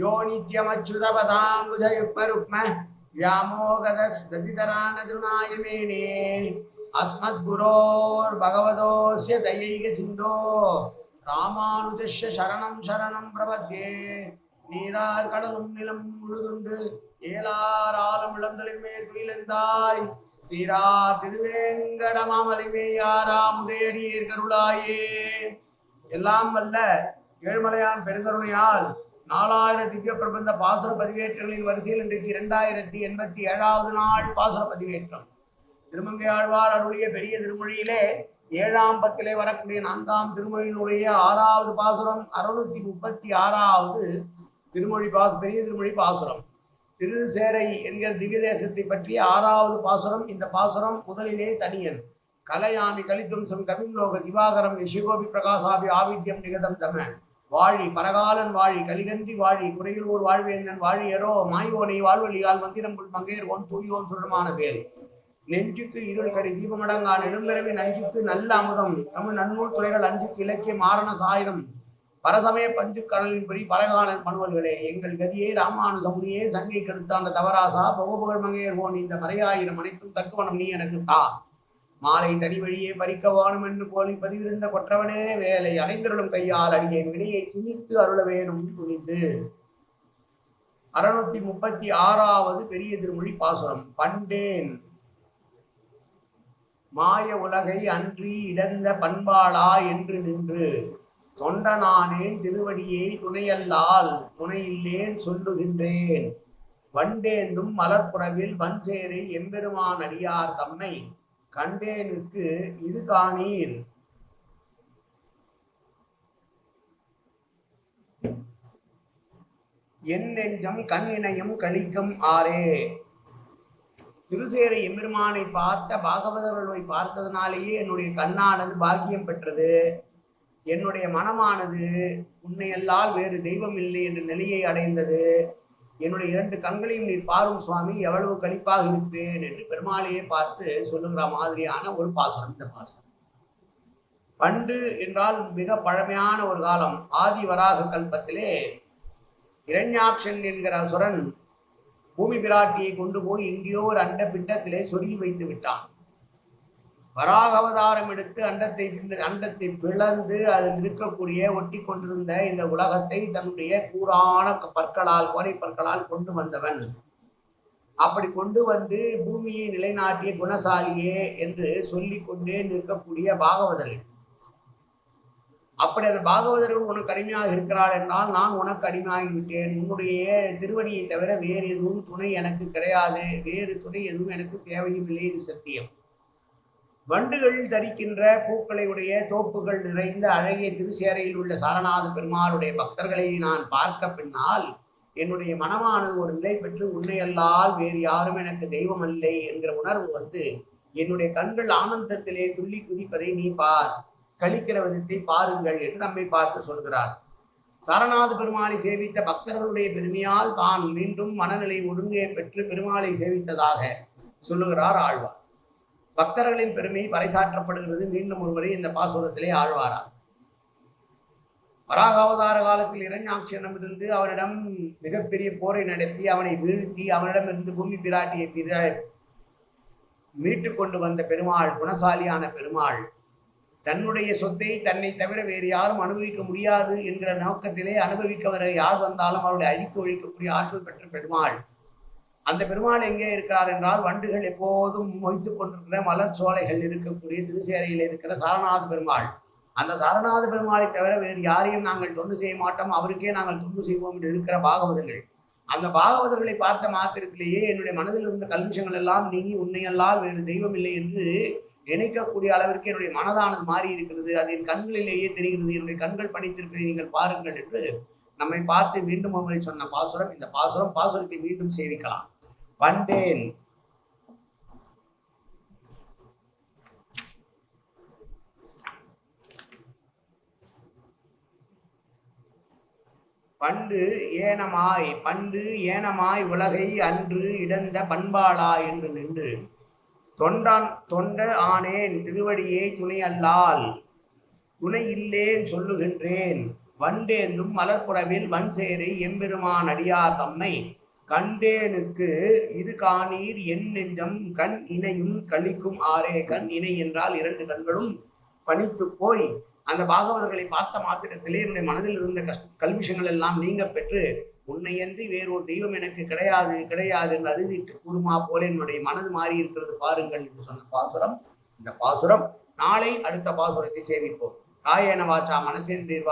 யோ நித்யமச்சுதபதாம்புதயுக்மருக்ம வியாமோகதஸ்ததிதரானதுனாயமேனே அஸ்மத்குரோர் பகவதோஸ்ய தயைக சிந்தோ. ராமானுஜஸ்ய சரணம் சரணம் பிரபத்தே. நீரார் கடலும் நிலம் முழுதுண்டு ஏலார் ஆலம் இளந்தலை மேல் துயிலெந்தாய். சீரா திருவேங்கடமாமலிமேயாரா முதேடியீர் கருளாயே. எல்லாம் வல்ல ஏழ்மலையான் பெருங்கருணையால் நாலாயிரம் திவ்ய பிரபந்த பாசுர பதிவேற்றங்களின் வரிசையில் இன்றைக்கு இரண்டாயிரத்தி எண்பத்தி ஏழாவது நாள் பாசுர பதிவேற்றம். திருமங்கை ஆழ்வார் அருளிய பெரிய திருமொழியிலே ஏழாம் பத்திலே வரக்கூடிய நான்காம் திருமொழியினுடைய ஆறாவது பாசுரம் அறுநூத்தி முப்பத்தி ஆறாவது திருமொழி பாசு பெரிய திருமொழி பாசுரம். திருசேரை என்கிற திவ்ய தேசத்தை பற்றிய ஆறாவது பாசுரம் இந்த பாசுரம் முதலிலே தனியன். கலையாமி கலித்வம்சம் கவிம்லோக திவாகரம் நிஷிகோபி பிரகாசாபி ஆவித்யம் நிகதம் தம. வாழி பரகாலன் வாழி கலிகன்றி வாழி குறையிலூர் வாழ்வேந்தன் வாழியரோ மாயோனை வாழ்வழியால் மந்திரம்புள் மங்கையர் ஓன் தூயோன் சுழமான வேல். நெஞ்சுக்கு இருள் கடி தீபமடங்கா நெடும்பிறவி நஞ்சுக்கு நல்ல அமுதம். தமிழ் நன்னூல் துறைகள் அஞ்சுக்கு இலக்கிய மாரண சாயிரம். பரசமய பஞ்சு கடலின் பொறி பரகாலன் பணுவல்களே எங்கள் கதியே ராமானுஜமுனியே சங்கை கெடுத்தாண்ட தவராசா புகபுகழ் மங்கையர் ஓன் இந்த மறையாயிரம் அனைத்தும் தக்குவனம் நீ எனக்கு தா. மாலை தனி வழியே பறிக்க வாணும் என்று போலி பதிவிருந்த கொற்றவனே வேலை அனைந்தருளும் கையால் அடியேன் வினையை துணித்து அருள வேணும் துணிந்து. அறுநூத்தி முப்பத்தி ஆறாவது பெரிய திருமொழி பாசுரம். பண்டேன் மாய உலகை அன்றி இடந்த பண்பாளா என்று நின்று தொண்டனானேன் திருவடியை துணையல்லால் துணையில்லேன் சொல்லுகின்றேன். வண்டேந்தும் மலர்புறவில் வன்சேரை எம்பெருமான் அடியார் தம்மை கண்டேனுக்கு இது காணீர். என் நெஞ்சம் கண் இணையம் கழிக்கும் ஆரே திருசேரை எம்பெருமானை பார்த்த பாகவதர்களை பார்த்ததுனாலேயே என்னுடைய கண்ணானது பாக்கியம் பெற்றது. என்னுடைய மனமானது உன்னையல்லால் வேறு தெய்வம் இல்லை என்ற நிலையை அடைந்தது. என்னுடைய இரண்டு கண்களையும் நீர் பாரும் சுவாமி எவ்வளவு கழிப்பாக இருக்கிறேன் என்று பெருமாளையே பார்த்து சொல்லுகிற மாதிரியான ஒரு பாசனம் இந்த பாசனம் பண்டு என்றால் மிக பழமையான ஒரு காலம். ஆதி வராக கல்பத்திலே இரண்யாட்சன் என்கிற அசுரன் பூமி பிராட்டியை கொண்டு போய் எங்கேயோ ஒரு அண்ட பிண்டத்திலே சொருகி வைத்து விட்டான். வராக அவதாரம் எடுத்து அண்டத்தை அண்டத்தை பிளந்து அதில் இருக்கக்கூடிய ஒட்டி கொண்டிருந்த இந்த உலகத்தை தன்னுடைய கூரான பற்களால் கோரை பற்களால் கொண்டு வந்தவன். அப்படி கொண்டு வந்து பூமியை நிலைநாட்டிய குணசாலியே என்று சொல்லி கொண்டே நிற்கக்கூடிய பாகவதர்கள் அப்படி அந்த பாகவதர்கள் உனக்கு அடிமையாக இருக்கிறாள் என்றால் நான் உனக்கு அடிமையாகிவிட்டேன். உன்னுடைய திருவடியை தவிர வேறு எதுவும் துணை எனக்கு கிடையாது. வேறு துணை எதுவும் எனக்கு தேவையும் இல்லை இது சத்தியம். வண்டுகள் தரிக்கின்ற பூக்களை உடைய தோப்புகள் நிறைந்த அழகிய திருச்சேரையில் உள்ள சாரநாத பெருமாளுடைய பக்தர்களை நான் பார்க்க பின்னால் என்னுடைய மனமானது ஒரு நிலை பெற்று உன்னையல்லால் வேறு யாரும் எனக்கு தெய்வம் இல்லை என்கிற உணர்வு வந்து என்னுடைய கண்கள் ஆனந்தத்திலே துள்ளி குதிப்பதை நீ பார் கழிக்கிற விதத்தை பாருங்கள் என்று நம்மை பார்த்து சொல்கிறார். சரணாத பெருமாளை சேவித்த பக்தர்களுடைய பெருமையால் தான் மீண்டும் மனநிலை ஒருங்கே பெற்று பெருமாளை சேவித்ததாக சொல்லுகிறார் ஆழ்வார். பக்தர்களின் பெருமை பறைசாற்றப்படுகிறது. மீண்டும் ஒருமுறை இந்த பாசுரத்திலே ஆழ்வாரார் வராக அவதார காலத்தில் இரண்டாட்சியிடமிருந்து அவனிடம் மிகப்பெரிய போரை நடத்தி அவனை வீழ்த்தி அவனிடமிருந்து பூமி பிராட்டியை பிற மீட்டு கொண்டு வந்த பெருமாள் குணசாலியான பெருமாள் தன்னுடைய சொத்தை தன்னை தவிர வேறு யாரும் அனுபவிக்க முடியாது என்கிற நோக்கத்திலே அனுபவிக்க வர யார் வந்தாலும் அவருடைய அழித்து ஒழிக்கக்கூடிய ஆற்றல் பெற்ற பெருமாள் அந்த பெருமாள் எங்கே இருக்கிறார் என்றால் வண்டுகள் எப்போதும் மொய்த்து கொண்டிருக்கிற மலர் சோலைகள் இருக்கக்கூடிய திருச்சேரையில் இருக்கிற சாரநாத பெருமாள். அந்த சாரநாத பெருமாளை தவிர வேறு யாரையும் நாங்கள் தொண்டு செய்ய மாட்டோம். அவருக்கே நாங்கள் தொண்டு செய்வோம் என்று இருக்கிற பாகவதர்கள். அந்த பாகவதர்களை பார்த்த மாத்திரத்திலேயே என்னுடைய மனதில் இருந்த கல்மிஷங்கள் எல்லாம் நீங்கி உன்னையல்லால் வேறு தெய்வம் இல்லை என்று நினைக்கக்கூடிய அளவிற்கு என்னுடைய மனதானது மாறி இருக்கிறது. அது என் கண்களிலேயே தெரிகிறது. என்னுடைய கண்கள் பணித்திருப்பதை நீங்கள் பாருங்கள் என்று நம்மை பார்த்து மீண்டும் ஒருமுறை சொன்ன பாசுரம் இந்த பாசுரம் பாசுரத்தை மீண்டும் சேவிக்கலாம். வண்டேல் பண்டு ஏனமாய் பண்டு ஏனமாய் உலகை அன்று இடந்த பண்பாளா என்று நின்று தொண்டான் தொண்ட ஆனேன் திருவடியே துணை அல்லால் துணை இல்லேன் சொல்லுகின்றேன். வண்டேந்தும் மலர்ப்புறவில் வன்சேரை எம்பெருமான் அடியார் தம்மை கண்டேனுக்கு இது காணீர் என் நெஞ்சம் கண் இணையும் கழிக்கும் ஆறே. கண் இணை என்றால் இரண்டு கண்களும் பணித்து போய். அந்த பாகவதர்களை பார்த்த மாத்திரத்திலே என்னுடைய மனதில் இருந்த கஷ் கல்விஷங்கள் எல்லாம் நீங்க பெற்று உன்னையன்றி வேறொரு தெய்வம் எனக்கு கிடையாது கிடையாது என்று அறுதிட்டு கூறுமா போல என்னுடைய மனது மாறி இருக்கிறது பாருங்கள் என்று சொன்ன பாசுரம். இந்த பாசுரம் நாளை அடுத்த பாசுரத்தை சேவிப்போம். காயேன வாச்சா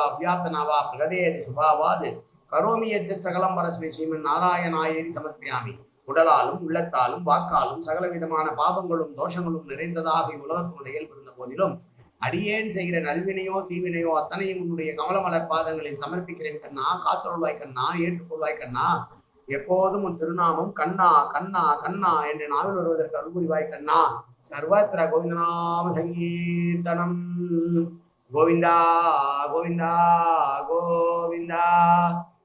அபியாத்தனாவா பிரகதேதி சுபாவாது. கரோமியத்து சகலம் பரஸ்மை ஸ்ரீமன் நாராயணாயேரி சமர்ப்பியாமி. உடலாலும் உள்ளத்தாலும் வாக்காலும் சகலவிதமான பாபங்களும் தோஷங்களும் நிறைந்ததாக இவ்வுலகத்தினுடைய இயல்பு போதிலும் அடியேன் செய்கிற நல்வினையோ தீவினையோ அத்தனையும் உன்னுடைய கமலமலர் பாதங்களில் சமர்ப்பிக்கிறேன் கண்ணா காத்தருள்வாய் கண்ணா ஏற்றுக்கொள்வாய் கண்ணா. எப்போதும் உன் திருநாமம் கண்ணா கண்ணா கண்ணா என்று நாவில் வருவதற்கு அருள்புரிவாய் கண்ணா. சர்வத்திர கோவிந்தநாம சங்கீர்த்தனம். கோவிந்தா கோவிந்தா கோவிந்தா.